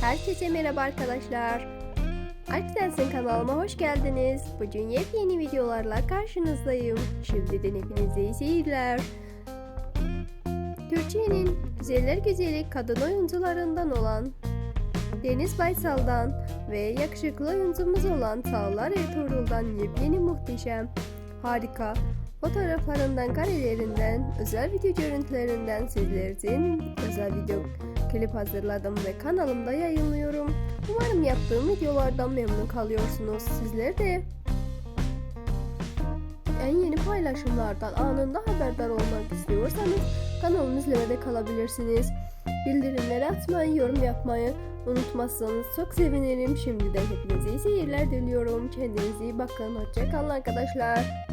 Herkese merhaba arkadaşlar. Arkadaşlar kanalıma hoş geldiniz. Bugün yepyeni videolarla karşınızdayım. Şimdiden hepinize iyi seyirler. Türkiye'nin güzeller güzeli kadın oyuncularından olan Deniz Baysal'dan ve yakışıklı oyuncumuz olan Çağlar Ertuğrul'dan yepyeni muhteşem, harika fotoğraflarından, karelerinden, özel video görüntülerinden sizler için özel video klip hazırladım ve kanalımda yayınlıyorum. Umarım yaptığım videolardan memnun kalıyorsunuz. Sizler de en yeni paylaşımlardan anında haberdar olmak istiyorsanız kanalımı izlemede kalabilirsiniz. Bildirimleri atmayı, yorum yapmayı unutmazsanız çok sevinirim. Şimdiden hepinize iyi seyirler diliyorum. Kendinize iyi bakın. Hoşçakalın arkadaşlar.